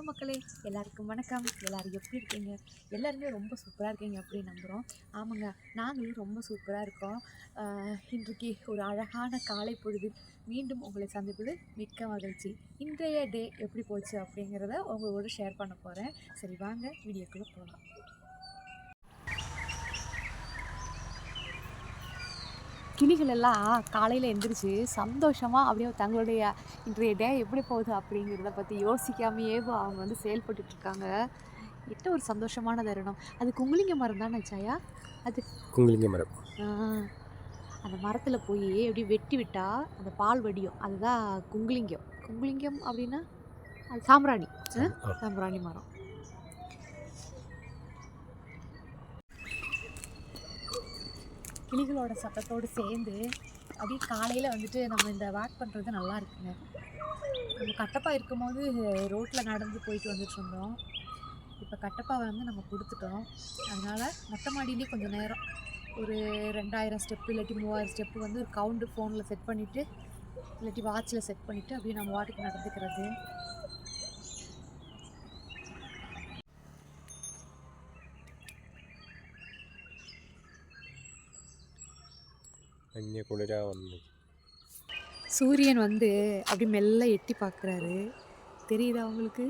Hello மக்களே எல்லாருக்கும் வணக்கம். எல்லோரும் எப்படி இருக்கீங்க? எல்லாருமே ரொம்ப சூப்பராக இருக்கீங்க அப்படின்னு நம்புகிறோம் ஆமாங்க நாங்களும் ரொம்ப சூப்பராக இருக்கோம். இன்றைக்கு ஒரு அழகான காலை பொழுது மீண்டும் உங்களை சந்திப்பது மிக்க மகிழ்ச்சி. இன்றைய டே எப்படி போச்சு அப்படிங்கிறத உங்களோட ஷேர் பண்ண போகிறேன் சரி வாங்க வீடியோக்குள்ளே போகலாம் கிளிகள் எல்லாம் காலையில் எந்திரிச்சு சந்தோஷமாக அப்படியே தங்களுடைய இன்றைய டே எப்படி போகுது அப்படிங்கிறத பற்றி யோசிக்காமையே அவங்க வந்து செயல்பட்டுட்டு இருக்காங்க. என்ன ஒரு சந்தோஷமான தருணம்? அது குங்குளிங்க மரம் தானே சாயா? அது குங்குலிங்க மரம். அந்த மரத்தில் போய் அப்படியே வெட்டி விட்டா அந்த பால் வடியும். அதுதான் குங்குலிங்கம் குங்குலிங்கம் அப்படின்னா அது சாம்பிராணி. சாம்பிராணி மரம். கிளிகளோட சத்தத்தோடு சேர்ந்து அப்படியே காலையில் வந்துட்டு நம்ம இந்த வாக் பண்ணுறது நல்லா இருக்குங்க. நம்ம கட்டப்பா இருக்கும்போது ரோட்டில் நடந்து போயிட்டு வந்துட்டு இருந்தோம். இப்போ கட்டப்பாவை வந்து நம்ம கொடுத்துட்டோம். அதனால் மொட்டை மாடியிலே கொஞ்சம் நேரம் ஒரு ரெண்டாயிரம் ஸ்டெப்பு இல்லாட்டி மூவாயிரம் ஸ்டெப்பு வந்து ஒரு கவுண்டு ஃபோனில் செட் பண்ணிவிட்டு இல்லாட்டி வாட்சில் செட் பண்ணிவிட்டு அப்படியே நம்ம வாட்டுக்கு நடந்துக்கிறது. மஞ்சள் குளிராக வந்து சூரியன் வந்து அப்படி மெல்ல எட்டி பார்க்குறாரு தெரியுதா அவங்களுக்கு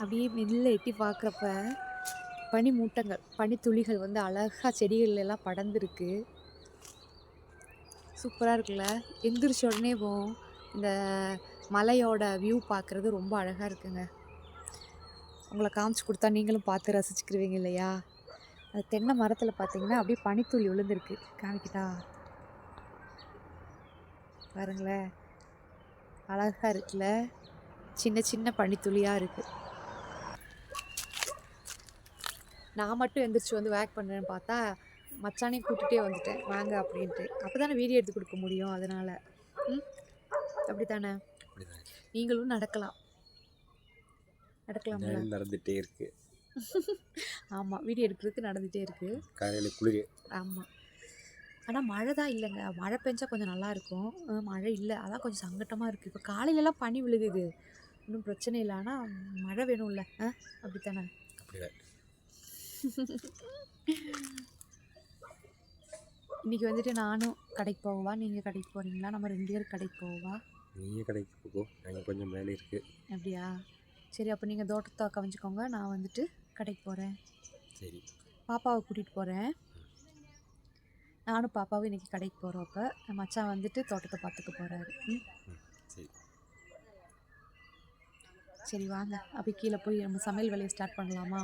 அப்படியே மெல்ல எட்டி பார்க்குறப்ப பனி மூட்டங்கள் பனித்துளிகள் வந்து அழகாக செடிகள்லாம் படர்ந்துருக்கு. சூப்பராக இருக்குல்ல? எந்திரிச்ச உடனே போவோம் இந்த மலையோட வியூ பார்க்குறது ரொம்ப அழகாக இருக்குங்க. உங்களை காமிச்சு கொடுத்தா நீங்களும் பார்த்து ரசிச்சுக்கிருவீங்க இல்லையா? அது தென்னை மரத்தில் பார்த்தீங்கன்னா அப்படியே பனித்துளி விழுந்திருக்கு காமிக்கிட்டா பாருங்களேன் அழகா இருக்குல்ல. சின்ன சின்ன பனித்துளியாக இருக்கு. நான் மட்டும் எந்திரிச்சு வந்து வேக் பண்ணுறேன்னு பார்த்தா மச்சானையும் கூட்டிகிட்டே வந்துட்டேன். வாங்க அப்படின்ட்டு. அப்போ தானே வீடியோ எடுத்து கொடுக்க முடியும் அதனால். ம்? அப்படி தானே நீங்களும் நடக்கலாம். நடக்கலாம்ல. நேரம் நடந்துகிட்டே இருக்கு. ஆமாம் வீடியோ எடுக்கிறதுக்கு நடந்துகிட்டே இருக்குது காலையில் குளிர். ஆமாம் ஆனால் மழை தான் இல்லைங்க. மழை பெஞ்சா கொஞ்சம் நல்லா இருக்கும். அஹ் மழை இல்லை. அதான் கொஞ்சம் சங்கட்டமாக இருக்குது இப்போ காலையிலலாம் பனி விழுகுது. ஒன்றும் பிரச்சனை இல்லை. ஆனால் மழை வேணும்ல. ஆ அப்படித்தானே? இன்றைக்கி வந்துட்டு நானும் கடைக்கு போகவா நீங்கள் கடைக்கு போகிறீங்களா நம்ம ரெண்டு பேரும் கடைக்கு போகவா நீங்கள் கடைக்கு போகும் நாங்கள் கொஞ்சம் மேலே இருக்கு. அப்படியா? சரி அப்போ நீங்கள் தோட்டத்தை கவனிச்சுக்கோங்க நான் வந்துட்டு கடைக்கு போகிறேன் சரி. பாப்பாவை கூட்டிகிட்டு போகிறேன் நானும் பாப்பாவும் இன்றைக்கி கடைக்கு போகிறப்ப மச்சான் வந்துட்டு தோட்டத்தை பார்த்துக்க போகிறாரு ம். சரி. சரி வாங்க. அப்படி கீழே போய் நம்ம சமையல் வேலையை ஸ்டார்ட் பண்ணலாமா.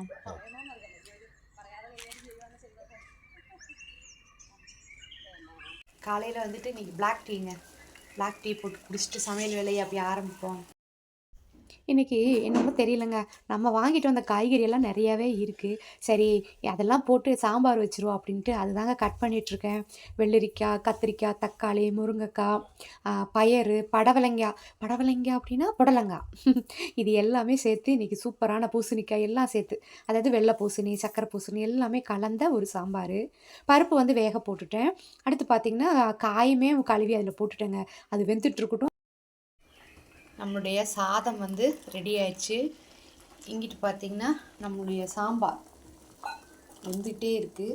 காலையில் வந்துட்டு இன்னைக்கு பிளாக் டீங்க பிளாக் டீ போட்டு குடிச்சிட்டு சமையல் வேலையை அப்படி ஆரம்பிப்போம். இன்றைக்கி என்னமோ தெரியலங்க. நம்ம வாங்கிட்டு வந்த காய்கறி எல்லாம் நிறையாவே இருக்குது சரி அதெல்லாம் போட்டு சாம்பார் வச்சிருவோம் அப்படின்ட்டு அதுதாங்க கட் பண்ணிகிட்ருக்கேன் வெள்ளரிக்காய் கத்திரிக்காய் தக்காளி முருங்கைக்காய் பயறு படவலங்காய். படவலங்காய் அப்படின்னா புடலங்காய். இது எல்லாமே சேர்த்து இன்றைக்கி சூப்பரான பூசணிக்காய் எல்லாம் சேர்த்து அதாவது வெள்ளை பூசணி சக்கரை பூசணி எல்லாமே கலந்த ஒரு சாம்பார். பருப்பு வந்து வேக போட்டுட்டேன். அடுத்து பார்த்திங்கன்னா காயுமே கழுவி அதில் போட்டுட்டேங்க. அது வெந்துட்டு இருக்கட்டும். நம்மளுடைய சாதம் வந்து ரெடி ஆயிடுச்சு. இங்கிட்டு பார்த்தீங்கன்னா நம்மளுடைய சாம்பார் வந்துகிட்டே இருக்கு.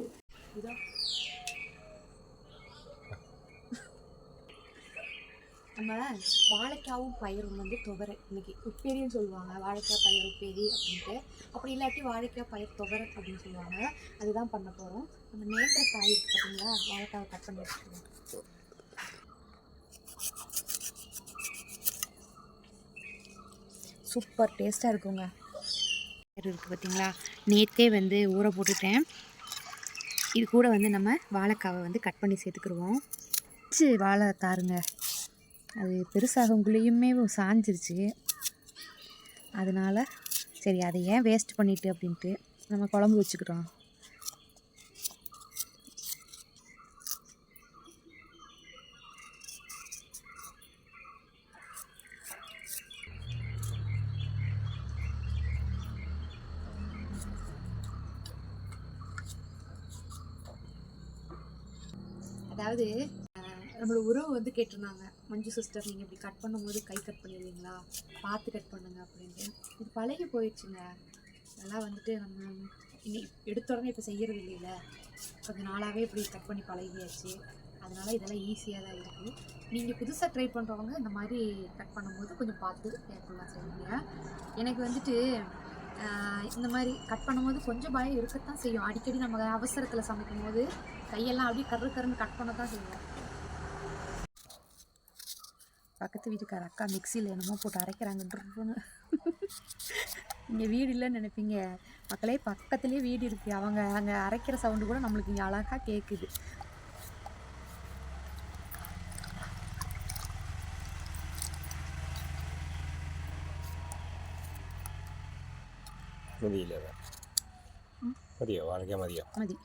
நம்ம வாழைக்காவும் பயிரும் வந்து துவரை இன்னைக்கு. உப்பேரின்னு சொல்லுவாங்க. வாழைக்காய் பயிர் உப்பேரி அப்படின்ட்டு. அப்படி இல்லாட்டி வாழைக்காய் பயிர் துவரை அப்படின்னு சொல்லுவாங்க. அதுதான் பண்ண போகிறோம் நம்ம நேந்திர காய் பார்த்தீங்களா வாழைக்காவை கட் பண்ணி வச்சுருக்கோம். சூப்பர் டேஸ்ட்டாக இருக்குங்க. இருக்குது பார்த்தீங்களா நேற்றே வந்து ஊற போட்டுட்டேன். இது கூட வந்து நம்ம வாழைக்காவை வந்து கட் பண்ணி சேர்த்துக்கிடுவோம் சி வாழை தாருங்க. அது பெருசாகக்குள்ளேயுமே சாஞ்சிருச்சு. அதனால் சரி அதை ஏன் வேஸ்ட் பண்ணிவிட்டு அப்படின்ட்டு நம்ம குழம்பு வச்சுக்கிட்டோம் அதாவது நம்மளோட உறவு வந்து கேட்டிருந்தாங்க. மஞ்சு சிஸ்டர் நீங்கள் இப்படி கட் பண்ணும்போது கை கட் பண்ணிடுவீங்களா? பார்த்து கட் பண்ணுங்க அப்படின்ட்டு. இது பழகி போயிடுச்சுங்க. அதெல்லாம் வந்துட்டு நம்ம இனி எடுத்த உடனே இப்போ செய்கிறது இல்லைல்ல கொஞ்சம் நாளாகவே இப்படி கட் பண்ணி பழகியாச்சு. அதனால் இதெல்லாம் ஈஸியாக தான் இருக்குது நீங்கள் புதுசாக ட்ரை பண்ணுறவங்க இந்த மாதிரி கட் பண்ணும்போது கொஞ்சம் பார்த்து கேர்ஃபுல்லாக செய்யுங்க. எனக்கு வந்துட்டு இந்த மாதிரி கட் பண்ணும்போது கொஞ்சம் பயம் இருக்கத்தான் செய்யும். அடிக்கடி நம்ம அவசரத்தில் சமைக்கும் போது கையெல்லாம் அப்படியே கரு கருன்னு கட் பண்ண தான் செய்வோம். பக்கத்து வீட்டுக்கார அக்கா மிக்சியில் என்னமோ போட்டு அரைக்கிறாங்கன்னு இங்கே வீடு இல்லைன்னு நினைப்பீங்க. மக்களே பக்கத்துலேயே வீடு இருக்குது அவங்க அங்கே அரைக்கிற சவுண்டு கூட நம்மளுக்கு இங்கே அழகாக கேட்குது வாழ்க்கை மதியம் மதி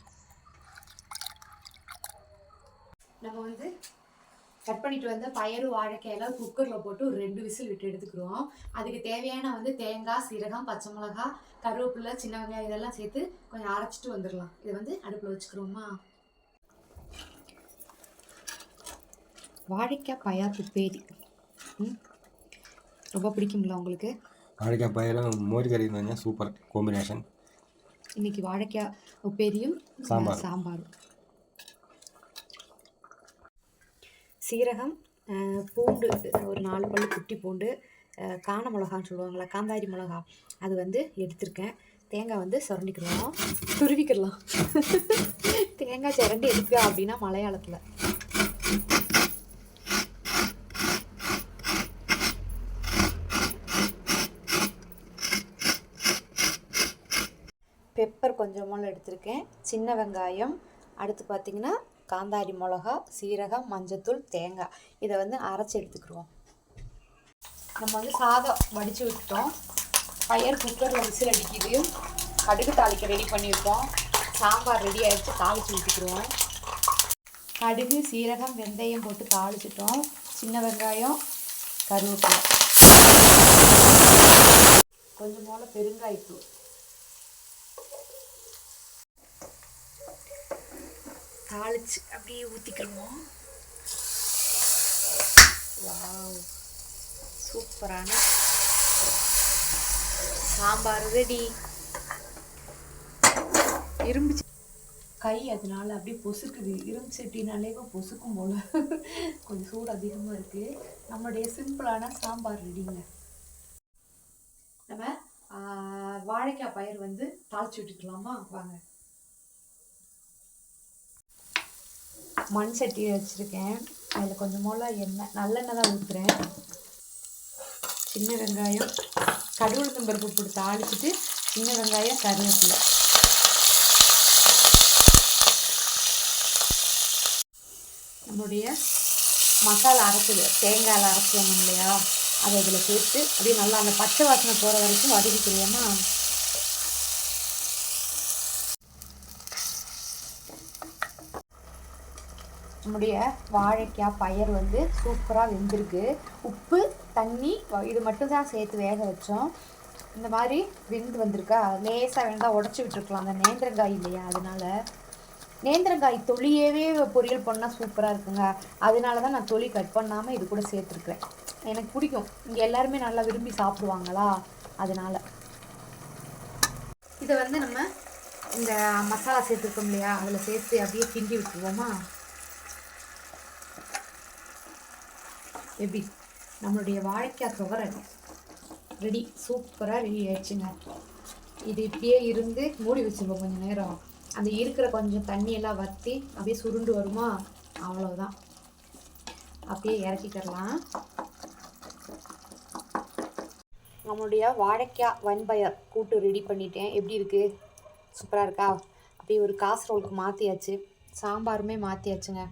நம்ம வந்து கட் பண்ணிட்டு வந்த பயறு வாழைக்காயெல்லாம் குக்கரில் போட்டு ஒரு ரெண்டு விசில் விட்டு எடுத்துக்கிறோம். அதுக்கு தேவையான வந்து தேங்காய் சீரகம் பச்சை மிளகாய் கருவேப்பிலை சின்ன வெங்காயம் இதெல்லாம் சேர்த்து கொஞ்சம் அரைச்சிட்டு வந்துடலாம். இதை வந்து அடுப்பில் வச்சுக்கிறோமா? வாழைக்காய் பயார் உப்பேரி ரொம்ப பிடிக்கும்ல உங்களுக்கு? வாழைக்காய் பயிரும் மோர் கறி சூப்பர். காம்பினேஷன் இன்னைக்கு வாழைக்காய் உப்பேரியும் சாம்பார். சாம்பாரும். சீரகம் பூண்டு ஒரு நாலு பல் குட்டி பூண்டு காண மிளகான்னு சொல்லுவாங்களா காந்தாரி மிளகா. அது வந்து எடுத்திருக்கேன். தேங்காய் வந்து சுரண்டிக்கிடலாம். துருவிக்கிடலாம். தேங்காய் சுரண்டி எடுக்கா அப்படின்னா மலையாளத்தில். பெப்பர் கொஞ்சமாக எடுத்திருக்கேன். சின்ன வெங்காயம். அடுத்து பார்த்திங்கன்னா காந்தாரி மிளகா சீரகம் மஞ்சத்தூள் தேங்காய். இதை வந்து அரைச்சி எடுத்துக்கிடுவோம் நம்ம வந்து சாதம் வடித்து விட்டுட்டோம். ஃபயர் குக்கரில் விசில் அடிக்குது. கடுகு தாளிக்க ரெடி பண்ணியிருக்கோம். சாம்பார் ரெடி ஆகிடுச்சு தாளித்து ஊற்றிக்கிடுவோம் கடுகு சீரகம் வெந்தயம் போட்டு தாளிச்சிட்டோம். சின்ன வெங்காயம் கருவேப்பிலை. கொஞ்சம் போல பெருங்காயத்தூள். தாளிச்சு அப்படியே ஊற்றிக்கிடுவோம் வாவ். சூப்பரான சாம்பார் ரெடி இரும்பு கை அதனால் அப்படியே பொசுக்குது. இரும்பு சட்டினாலே பொசுக்கும் போல. கொஞ்சம் சூடு அதிகமாக இருக்குது நம்மளுடைய சிம்பிளான சாம்பார் ரெடிங்க நம்ம வாழைக்காய் பயிர் வந்து தாளிச்சு விட்டுக்கலாமா? வாங்க. மண் சட்டியை வச்சுருக்கேன். அதில் கொஞ்சம் எண்ணெய் நல்லெண்ணெய் தான் ஊற்றுறேன் சின்ன வெங்காயம் கடவுள் பருப்பு போட்டு தாளிச்சிட்டு சின்ன வெங்காயம் கருவேப்பிலை. நம்மளுடைய மசாலா அரைச்சது தேங்காயில் அரைச்சி இல்லையா? அதை இதில் சேர்த்து அப்படியே நல்லா அந்த பச்சை வாசனை போகிற வரைக்கும் வதக்கிக்கிறியம்மா நம்முடைய வாழைக்காய் பயிர் வந்து சூப்பராக வெந்திருக்கு. உப்பு தண்ணி இது மட்டும் தான் சேர்த்து வேக வச்சோம். இந்த மாதிரி வெந்து வந்திருக்கா. லேசாக வேண்டாம் உடச்சி விட்டுருக்கலாம். அந்த நேந்திரங்காய் இல்லையா அதனால. நேந்திரங்காய் தொழியவே பொரியல் பண்ணால் சூப்பராக இருக்குங்க. அதனால தான் நான் தொழி கட் பண்ணாமல் இது கூட சேர்த்துருக்குறேன் எனக்கு பிடிக்கும். இங்கே எல்லாருமே நல்லா விரும்பி சாப்பிடுவாங்களா அதனால. இதை வந்து நம்ம இந்த மசாலா சேர்த்துருக்கோம் இல்லையா அதில் சேர்த்து அப்படியே கிண்டி விட்டுருவோமா? எப்படி? நம்மளுடைய வாழைக்காய் துவரல் ரெடி சூப்பராக ரெடி ஆயிடுச்சுங்க. இது இப்படியே இருந்து மூடி வச்சுருவோம் கொஞ்சம் நேரம். அந்த இருக்கிற கொஞ்சம் தண்ணியெல்லாம் வற்றி அப்படியே சுருண்டு வருமா? அவ்வளோதான் அப்படியே இறக்கிக்கிறலாம் நம்மளுடைய வாழைக்காய் வன்பயர் கூட்டு ரெடி பண்ணிட்டேன். எப்படி இருக்குது சூப்பராக இருக்கா? அப்படியே ஒரு காசரோலுக்கு மாற்றியாச்சு சாம்பாருமே மாற்றியாச்சுங்க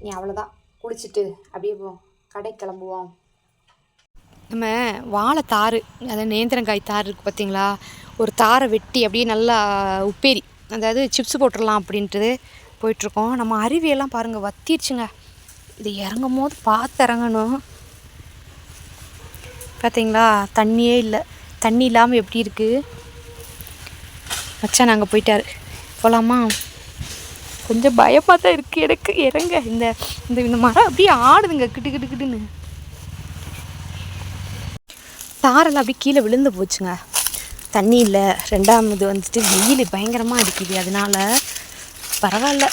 இனி அவ்வளோதான் குளிச்சுட்டு அப்படியே கடை கிளம்புவோம். நம்ம வாழைத்தாறு அதாவது நேந்திரங்காய் தார் இருக்குது பார்த்தீங்களா ஒரு தாரை வெட்டி அப்படியே நல்லா உப்பேரி அதாவது சிப்ஸ் போட்டுடலாம் அப்படின்ட்டு போயிட்டுருக்கோம். நம்ம அருவியெல்லாம் பாருங்கள் வத்திடுச்சுங்க இது இறங்கும் போது பார்த்து இறங்கணும். பார்த்தீங்களா தண்ணியே இல்லை. தண்ணி இல்லாமல் எப்படி இருக்குது மச்சான் நாங்கள் போயிட்டாரு. போகலாமா கொஞ்சம் பயமாக தான் இருக்குது எனக்கு இறங்க. இந்த இந்த இந்த மரம் அப்படியே ஆடுதுங்க. கிட்டு கிட்டு கிட்டுன்னு. தாரெல்லாம் அப்படியே கீழே விழுந்து போச்சுங்க. தண்ணி இல்லை. ரெண்டாவது வந்துட்டு வெயில் பயங்கரமாக அடிக்குது. அதனால் பரவாயில்ல.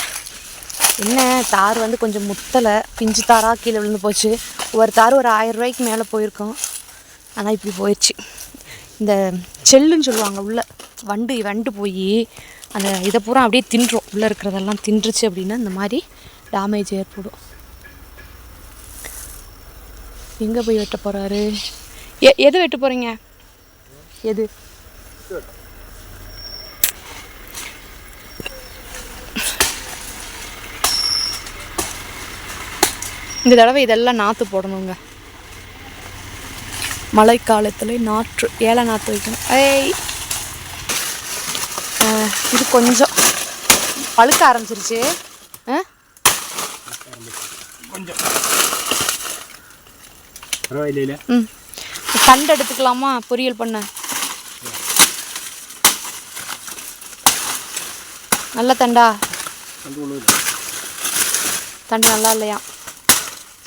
என்ன தார் வந்து கொஞ்சம் முத்தலை. பிஞ்சு தாராக கீழே விழுந்து போச்சு. ஒரு தார் ஒரு ஆயிரம் ரூபாய்க்கு மேலே போயிருக்கோம். ஆனால் இப்படி போயிடுச்சு. இந்த செல்லுன்னு சொல்லுவாங்க உள்ள. வண்டு வண்டு போய் அந்த இதை பூரா அப்படியே தின்றும். உள்ளே இருக்கிறதெல்லாம் தின்றுச்சு அப்படின்னா இந்த மாதிரி டேமேஜ் ஏற்படும். எங்கே போய் வெட்ட போகிறாரு எ எது வெட்ட போகிறீங்க எது? இந்த தடவை இதெல்லாம் நாற்று போடணுங்க. மழைக்காலத்தில் நாற்று ஏழை நாற்று வைக்கணும். ஏய்! இது கொஞ்சம் பழுக்க ஆரம்பிச்சிருச்சு. கொஞ்சம். ம். தண்டு எடுத்துக்கலாமா? பொரியல் பண்ண. நல்ல தண்டா? தண்டு நல்லா இல்லையா?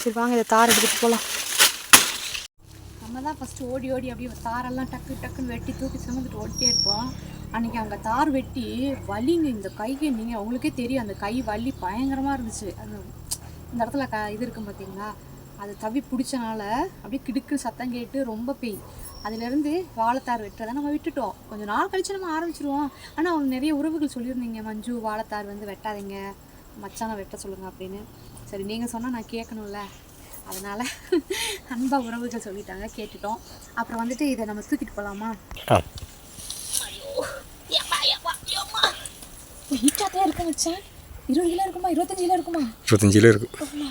சரி வாங்க இதை தார் எடுத்துகிட்டு போகலாம் நம்ம தான் ஃபஸ்ட்டு ஓடி ஓடி அப்படியே தாரெல்லாம் டக்கு டக்குன்னு வெட்டி தூக்கி சுமந்துட்டு ஓடிட்டே இருப்போம். அன்றைக்கி அங்கே தார் வெட்டி வலிங்க இந்த கைக்கு. நீங்கள் அவங்களுக்கே தெரியும் அந்த கை வலி பயங்கரமாக இருந்துச்சு. அது இந்த இடத்துல க இது இருக்கும் பார்த்தீங்களா அது தவி பிடிச்சனால அப்படியே கிடுக்கு சத்தம் கேட்டு ரொம்ப பெய் அதுலேருந்து வாழைத்தார் வெட்டுறதை நம்ம விட்டுட்டோம். கொஞ்சம் நாள் கழிச்சு நம்ம ஆரம்பிச்சிருவோம். ஆனால் அவங்க நிறைய உறவுகள் சொல்லியிருந்தீங்க. மஞ்சு வாழைத்தார் வந்து வெட்டாதீங்க. மச்சானை வெட்ட சொல்லுங்கள் அப்படின்னு. சரி நீங்கள் சொன்னால் நான் கேட்கணும்ல. அதனால் அன்பா உறவுகள் சொல்லிட்டாங்க. கேட்டுட்டோம். அப்புறம் வந்துட்டு இதை நம்ம தூக்கிட்டு போகலாமா ஆ ஹீட்டாகவே இருக்க வச்சேன் இருபது கிலோ இருக்குமா? இருபத்தஞ்சு கிலோ இருக்குமா இருபத்தஞ்சு கிலோ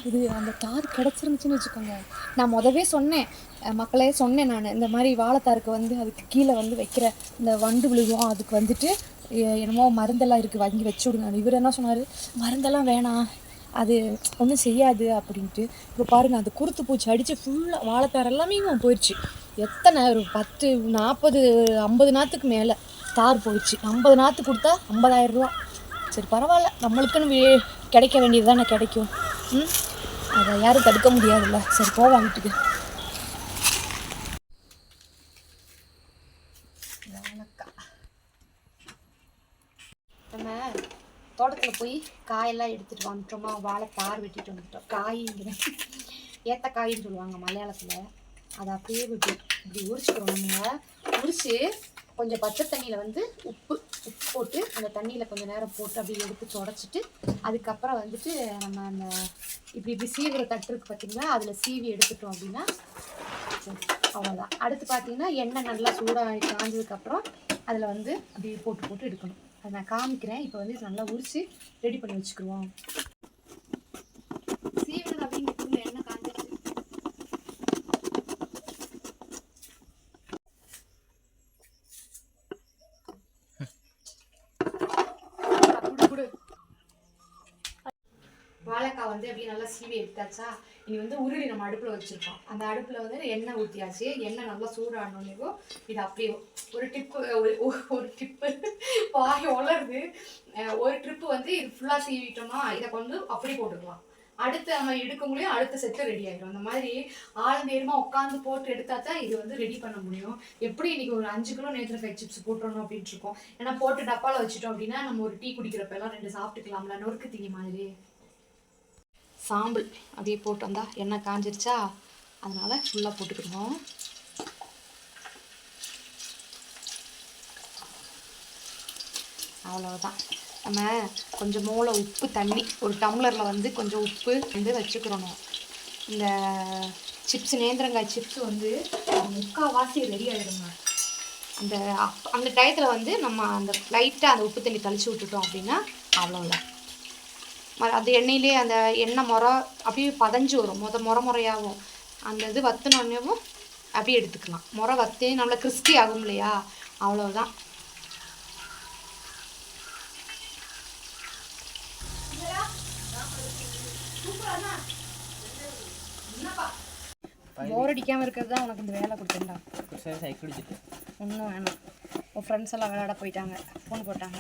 இது அந்த தார் கிடச்சிருந்துச்சுன்னு வச்சுக்கோங்க. நான் முதவே சொன்னேன். மக்களே சொன்னேன் நான். இந்த மாதிரி வாழைத்தாருக்கு வந்து அதுக்கு கீழே வந்து வைக்கிற இந்த வண்டு விழுகும். அதுக்கு வந்துட்டு என்னமோ மருந்தெல்லாம் இருக்குது வாங்கி வச்சு விடுங்க இவர் என்ன சொன்னார்? மருந்தெல்லாம் வேணாம். அது ஒன்றும் செய்யாது அப்படின்ட்டு. இப்போ பாருங்கள் அந்த குருத்து பூச்சி. அடித்து ஃபுல்லாக வாழைத்தார் எல்லாமே போயிடுச்சு எத்தனை? ஒரு பத்து நாற்பது ஐம்பது நாற்றுக்கு மேலே தார் போயிடுச்சு ஐம்பது நாற்று கொடுத்தா ஐம்பதாயிரம் ரூபா. சரி பரவாயில்ல. நம்மளுக்குன்னு வே- கிடைக்க வேண்டியது தானே கிடைக்கும். ம்? அதை யாரும் தடுக்க முடியாதுல்ல. சரி போவா வீட்டுக்கு. நம்ம தோட்டத்தில் போய் காயெல்லாம் எடுத்துகிட்டு வந்துட்டோமா? வாழை தார் வெட்டிட்டு வந்துட்டோம். காய்ங்கிற ஏத்த காயின்னு சொல்லுவாங்க மலையாளத்தில். அதை அப்படியே விட்டு இப்படி உரிச்சுக்கிறோம் நம்ம. உரிச்சு கொஞ்சம் பச்சை தண்ணியில் வந்து உப்பு உப்பு போட்டு அந்த தண்ணியில் கொஞ்சம் நேரம் போட்டு அப்படியே எடுத்து தொடச்சிட்டு அதுக்கப்புறம் வந்துட்டு நம்ம அந்த இப்படி இப்படி சீவிர தட்டு இருக்குது பார்த்தீங்களா அதில் சீவி எடுத்துட்டோம் அப்படின்னா அவ்வளோதான் அடுத்து பார்த்தீங்கன்னா எண்ணெய் நல்லா சூடாக காஞ்சதுக்கப்புறம் அதில் வந்து அப்படியே போட்டு போட்டு எடுக்கணும். அதை நான் காமிக்கிறேன். இப்போ வந்து இது நல்லா உரிச்சு ரெடி பண்ணி வச்சுக்கிடுவோம் கிளப்பி எடுத்தாச்சா? இனி வந்து உருளி நம்ம அடுப்பில் வச்சுருக்கோம். அந்த அடுப்பில் வந்து எண்ணெய் ஊற்றியாச்சு எண்ணெய் நல்லா சூடானோடனேவோ இது அப்படியே ஒரு டிப்பு ஒரு ஒரு- டிப்பு வாய் வளருது ஒரு ட்ரிப்பு வந்து இது ஃபுல்லாக சீவிட்டோமா இதை கொண்டு அப்படி போட்டுக்கலாம். அடுத்து நம்ம எடுக்கக்குள்ளேயும் அடுத்த செட்டு ரெடி ஆகிடும் அந்த மாதிரி ஆள் நேரமாக உட்காந்து போட்டு எடுத்தா தான் இது வந்து ரெடி பண்ண முடியும். எப்படி இன்னைக்கு ஒரு அஞ்சு கிலோ நேற்று ஃபைவ் சிப்ஸ் போட்டுறணும் அப்படின்ட்டு இருக்கோம். ஏன்னா போட்டு டப்பாவில் வச்சுட்டோம் அப்படின்னா நம்ம ஒரு டீ குடிக்கிறப்ப எல்லாம் ரெண்டு சாப்பிட்டுக்கலாம்ல. நொறுக்கு தீனி மாதிரி. சாம்பல் அப்படியே போட்டு வந்தால் எண்ணெய் காஞ்சிருச்சா? அதனால் ஃபுல்லாக போட்டுக்கிடுவோம் அவ்வளவுதான். நம்ம கொஞ்சம் மூளை உப்பு தண்ணி ஒரு டம்ளரில் வந்து கொஞ்சம் உப்பு வந்து வச்சுக்கிறணும் இந்த சிப்ஸ் நேந்திரங்காய் சிப்ஸ் வந்து முக்கால்வாசி ரெடி ஆகிடுங்க அந்த அப் அந்த டயத்தில் வந்து நம்ம அந்த லைட்டாக அந்த உப்பு தண்ணி தெளிச்சு விட்டுட்டோம் அப்படின்னா அவ்வளோதான் அது எண்ணெயிலே அந்த எண்ணெய் முறை அப்படியே பதஞ்சு வரும். முத முறை முறையாகும். அந்த இது வத்தினோடனேவும் அப்படியே எடுத்துக்கலாம். முறை வத்தி நம்மளை கிறிஸ்பி ஆகும் இல்லையா? அவ்வளோதான் போர் அடிக்காமல் இருக்கிறது தான் உனக்கு இந்த வேலை கொடுத்துருந்தா ஒன்றும் வேணாம். உன் ஃப்ரெண்ட்ஸ் எல்லாம் விளையாட போயிட்டாங்க. ஃபோன் போட்டாங்க.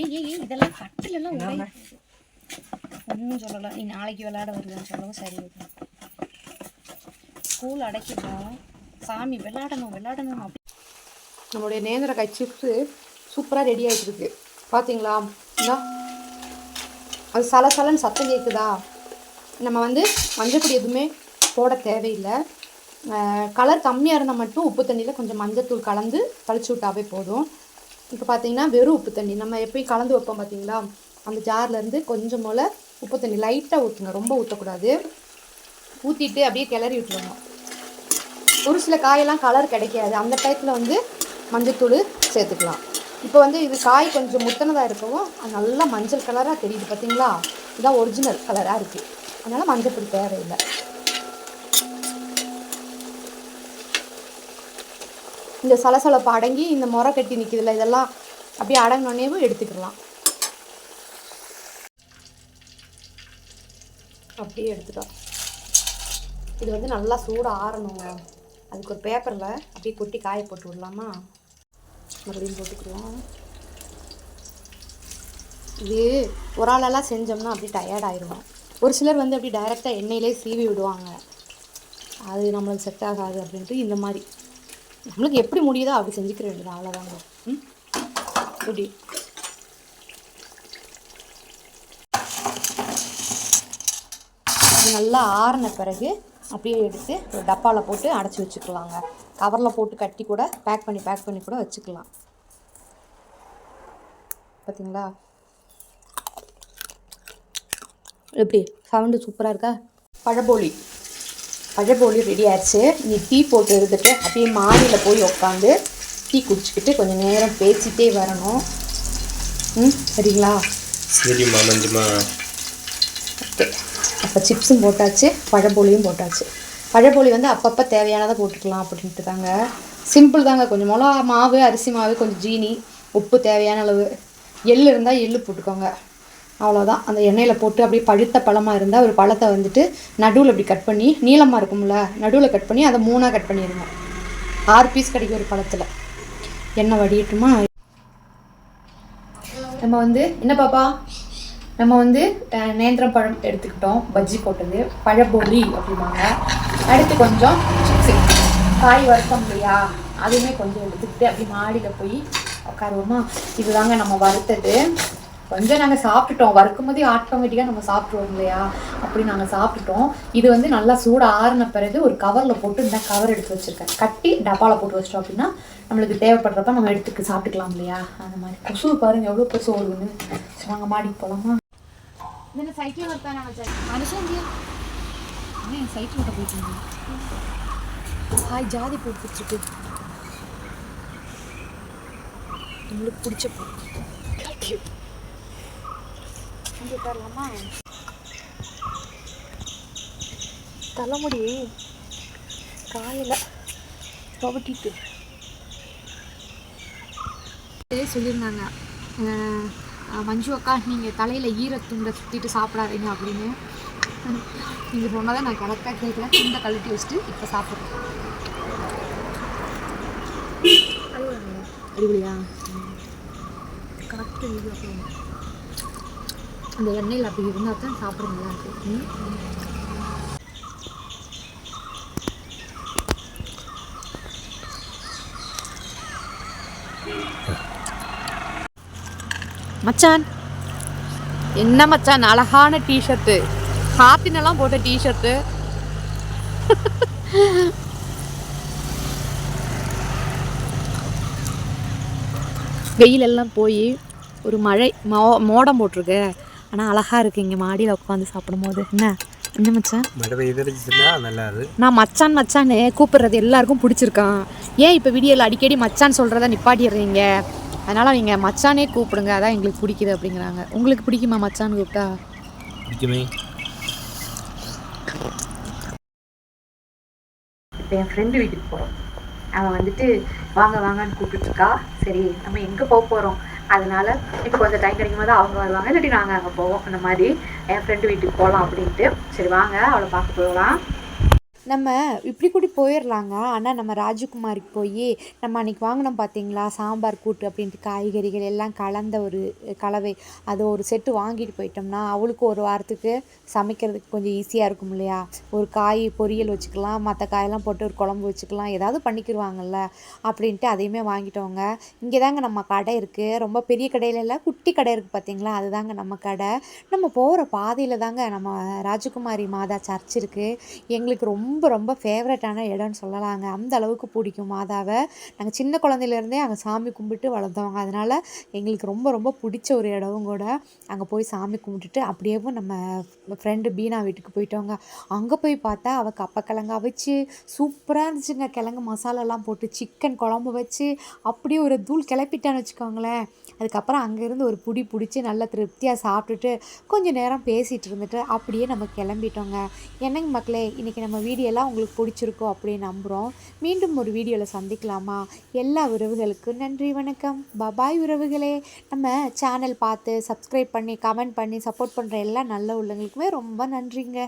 ஏய் ஏய் இதெல்லாம் கட்டிலெல்லாம் ஒன்றும் சொல்லலாம் நீ நாளைக்கு விளையாட வருவேன்னு சொல்லவும் சரி. ஸ்கூல் அடைக்கிட்டோம் சாமி விளையாடணும் விளையாடணும் அப்படி. நம்மளுடைய நேந்திரக்காய் சிப்ஸு சூப்பராக ரெடி ஆகிட்டுருக்கு பார்த்தீங்களா இந்தா. அது சலசலன்னு சத்தம் கேட்குதா நம்ம வந்து மஞ்சப்பொடி எதுவுமே போட தேவையில்லை. கலர் கம்மியாக இருந்தால் மட்டும் உப்பு தண்ணியில் கொஞ்சம் மஞ்சத்தூள் கலந்து தளிச்சு விட்டாவே போதும். இப்போ பார்த்தீங்கன்னா வெறும் உப்பு தண்ணி. நம்ம எப்பயும் கலந்து வைப்போம் பார்த்தீங்களா அந்த ஜார்லேருந்து கொஞ்சம் போல் உப்பு தண்ணி லைட்டாக ஊற்றுங்க ரொம்ப ஊற்றக்கூடாது ஊற்றிட்டு அப்படியே கிளறி விட்டுருவோம் ஒரு சில காயெல்லாம் கலர் கிடைக்காது. அந்த டயத்தில் வந்து மஞ்சத்தூள் சேர்த்துக்கலாம். இப்போ வந்து இது காய் கொஞ்சம் முத்தனதாக இருக்கவும் அது நல்லா மஞ்சள் கலராக தெரியுது பார்த்தீங்களா இதுதான் ஒரிஜினல் கலராக இருக்குது அதனால் மஞ்சள் தேவையில்லை. இந்த சலசலப்பு அடங்கி இந்த முறை கட்டி நிற்கிதுல இதெல்லாம் அப்படியே அடங்கினோடனேவும் எடுத்துக்கலாம். அப்படியே எடுத்துட்டோம். இது வந்து நல்லா சூடாக ஆறணுங்க. அதுக்கு ஒரு பேப்பரில் அப்படியே கொட்டி காய போட்டு விடலாமா? மறுபடியும் போட்டுக்குருவோம் இது ஒரு ஆளெல்லாம் செஞ்சோம்னா அப்படியே டயர்ட் ஆயிடுவோம். ஒரு சிலர் வந்து அப்படி டைரெக்டாக எண்ணெயிலே சீவி விடுவாங்க. அது நம்மளுக்கு செட் ஆகாது அப்படின்ட்டு இந்த மாதிரி. நம்மளுக்கு எப்படி முடியுதோ அப்படி செஞ்சுக்கிற வேண்டியது அவ்வளோதாங்க ம்? இப்படி நல்லா ஆறின பிறகு அப்படியே எடுத்து ஒரு டப்பாவில் போட்டு அடைச்சி வச்சுக்கலாங்க. கவரில் போட்டு கட்டி கூட பேக் பண்ணி பேக் பண்ணி கூட வச்சுக்கலாம். பார்த்தீங்களா எப்படி? சவுண்டு சூப்பராக இருக்கா? பழபோலி. பழபோலி ரெடி ஆயிடுச்சு. நீ டீ போட்டு எடுத்துட்டு அப்படியே மாடியில் போய் உட்காந்து டீ குடிச்சிக்கிட்டு கொஞ்சம் நேரம் பேசிகிட்டே வரணும். ம் சரிங்களா? சரிம்மா நஞ்சுமா. ஓகே அப்போ சிப்ஸும் போட்டாச்சு பழப்பொலியும் போட்டாச்சு. பழப்பொலி வந்து அப்பப்போ தேவையானதை போட்டுக்கலாம் அப்படின்ட்டு தாங்க. சிம்பிள் தாங்க. கொஞ்சம் மிளகா மாவு அரிசி மாவு கொஞ்சம் ஜீனி உப்பு தேவையான அளவு. எள் இருந்தால் எள் போட்டுக்கோங்க. அவ்வளோதான் அந்த எண்ணெயில் போட்டு அப்படியே பழுத்த பழமாக இருந்தால் ஒரு பழத்தை வந்துட்டு நடுவில் இப்படி கட் பண்ணி நீளமாக இருக்கும்ல நடுவில் கட் பண்ணி அதை மூணாக கட் பண்ணிடுங்க. ஆறு பீஸ் கிடைக்கும் ஒரு பழத்தில். எண்ணெய் வடியட்டுமா? நம்ம வந்து என்ன பாப்பா? நம்ம வந்து நேந்திர நேந்திரம் பழம் எடுத்துக்கிட்டோம் பஜ்ஜி போட்டது பழப்பொலி அப்படிம்பாங்க. அடுத்து கொஞ்சம் சிப்ஸு. காய் வறுத்தோம் இல்லையா? அதுவுமே கொஞ்சம் எடுத்துக்கிட்டு அப்படி மாடியில் போய் உட்காருவோமா? இதுதாங்க நம்ம வறுத்தது. கொஞ்சம் நாங்கள் சாப்பிட்டுட்டோம். வறுக்கும் போதே ஆட்டோமேட்டிக்காக நம்ம சாப்பிட்ருவோம் இல்லையா? அப்படி நாங்கள் சாப்பிட்டுட்டோம். இது வந்து நல்லா சூடு ஆறின பிறகு ஒரு கவரில் போட்டு இந்த கவர் எடுத்து வச்சுருக்கேன். கட்டி டப்பாவில் போட்டு வச்சிட்டோம் அப்படின்னா நம்மளுக்கு தேவைப்படுறப்ப நம்ம எடுத்துக்கு சாப்பிட்டுக்கலாம் இல்லையா? அந்த மாதிரி. கொசு பாருங்க எவ்வளோ கொசு வருதுன்னு. நாங்கள் மாடிக்கு போகலாமா இந்த சைக்கிள் ஒருத்தா நான் மனுஷன் ஏன் சைக்கிள் ஓட்ட போயிட்டு ஹாய் ஜாதி போட்டு வச்சுருக்கு உங்களுக்கு பிடிச்ச பூ இங்கே உட்காரலாமா தலைமுடி காயல துவட்டிட்டு சொல்லியிருந்தாங்க மஞ்சு அக்கா நீங்கள் தலையில் ஈரத்துண்டை சுற்றிட்டு சாப்பிடாதீங்க அப்படின்னு. நீங்கள் சொன்னதை நான் கரெக்டாக கேட்கல துண்டை கழட்டி வச்சுட்டு இப்போ சாப்பிட்றேன். அடிபடியா கரெக்டாக அந்த எண்ணெயில் அப்படி இருந்தால் தான் சாப்பிட நல்லா இருக்கு மச்சான். என்ன மச்சான் அழகான டிஷர்ட்டு ஹாத்தினெல்லாம் போட்ட டிஷர்ட்டு வெயில் எல்லாம் போய் ஒரு மழை மோ மோடம் போட்டிருக்கு. ஆனால் அழகாக இருக்குது இங்கே மாடியில் உட்காந்து சாப்பிடும்போது. என்ன? என்ன மச்சான்? நான் மச்சான் மச்சான்னு கூப்பிடுறது எல்லாருக்கும் பிடிச்சிருக்கான். ஏன் இப்போ வீடியோவில் அடிக்கடி மச்சான் சொல்கிறத நிப்பாட்டிடுறீங்க? அதனால் அவங்க மச்சானே கூப்பிடுங்க அதான் எங்களுக்கு பிடிக்குது அப்படிங்கிறாங்க. உங்களுக்கு பிடிக்குமா மச்சான் கூப்பிட்டா? பிடிக்குமே. இப்போ என் ஃப்ரெண்டு வீட்டுக்கு போகிறோம் அவன் வந்துட்டு வாங்க வாங்கன்னு கூப்பிட்டுருக்கா. சரி நம்ம எங்கே போக போகிறோம் அதனால இப்போ கொஞ்சம் டைம் கிடைக்கும் போது அவங்க வருவாங்க. இல்லாட்டி நாங்கள் அங்கே போவோம். அந்த மாதிரி என் ஃப்ரெண்டு வீட்டுக்கு போகலாம் அப்படின்ட்டு. சரி வாங்க அவளை பார்க்க போகலாம். நம்ம இப்படி கூடி போயிடலாங்க ஆனால் நம்ம ராஜகுமாரிக்கு போய் நம்ம அன்றைக்கி வாங்கினோம் பார்த்தீங்களா சாம்பார் கூட்டு அப்படின்ட்டு காய்கறிகள் எல்லாம் கலந்த ஒரு கலவை அது ஒரு செட்டு வாங்கிட்டு போயிட்டோம்னா அவளுக்கு ஒரு வாரத்துக்கு சமைக்கிறதுக்கு கொஞ்சம் ஈஸியாக இருக்கும் இல்லையா? ஒரு காய் பொரியல் வச்சுக்கலாம் மற்ற காயெல்லாம் போட்டு ஒரு குழம்பு வச்சுக்கலாம் ஏதாவது பண்ணிக்கிடுவாங்கல்ல அப்படின்ட்டு அதையுமே வாங்கிட்டோங்க. இங்கே தாங்க நம்ம கடை இருக்குது ரொம்ப பெரிய கடையில இல்லை குட்டி கடை இருக்குது பார்த்தீங்களா அதுதாங்க நம்ம கடை. நம்ம போகிற பாதையில் தாங்க நம்ம ராஜகுமாரி மாதா சர்ச் இருக்குது எங்களுக்கு ரொம்ப ரொம்ப ரொம்ப ஃபேவரட்டான இடம்னு சொல்லலாங்க. அந்த அளவுக்கு பிடிக்கும் மாதாவை. நாங்கள் சின்ன குழந்தையிலேருந்தே அங்கே சாமி கும்பிட்டு வளர்ந்தவங்க. அதனால் எங்களுக்கு ரொம்ப ரொம்ப பிடிச்ச ஒரு இடமும் கூட அங்கே போய் சாமி கும்பிட்டுட்டு அப்படியே நம்ம ஃப்ரெண்டு பீனா வீட்டுக்கு போயிட்டோங்க. அங்கே போய் பார்த்தா அவள் கப்பக்கிழங்கு அவிச்சு சூப்பராக இருந்துச்சுங்க. கிழங்கு மசாலாலாம் போட்டு சிக்கன் குழம்பு வச்சு அப்படியே ஒரு தூள் கிளப்பிட்டான்னு வச்சுக்கோங்களேன். அதுக்கப்புறம் அங்கேருந்து ஒரு புடி பிடிச்சி நல்லா திருப்தியாக சாப்பிட்டுட்டு கொஞ்சம் நேரம் பேசிகிட்டு இருந்துட்டு அப்படியே நம்ம கிளம்பிட்டோங்க. என்னங்க மக்களே இன்றைக்கி நம்ம வீடியோலாம் உங்களுக்கு பிடிச்சிருக்கோம் அப்படின்னு நம்புகிறோம் மீண்டும் ஒரு வீடியோவில் சந்திக்கலாமா? எல்லா உறவுகளுக்கும் நன்றி வணக்கம். பபாய் உறவுகளே. நம்ம சேனல் பார்த்து சப்ஸ்கிரைப் பண்ணி கமெண்ட் பண்ணி சப்போர்ட் பண்ணுற எல்லா நல்ல உள்ளவங்களுக்குமே ரொம்ப நன்றிங்க.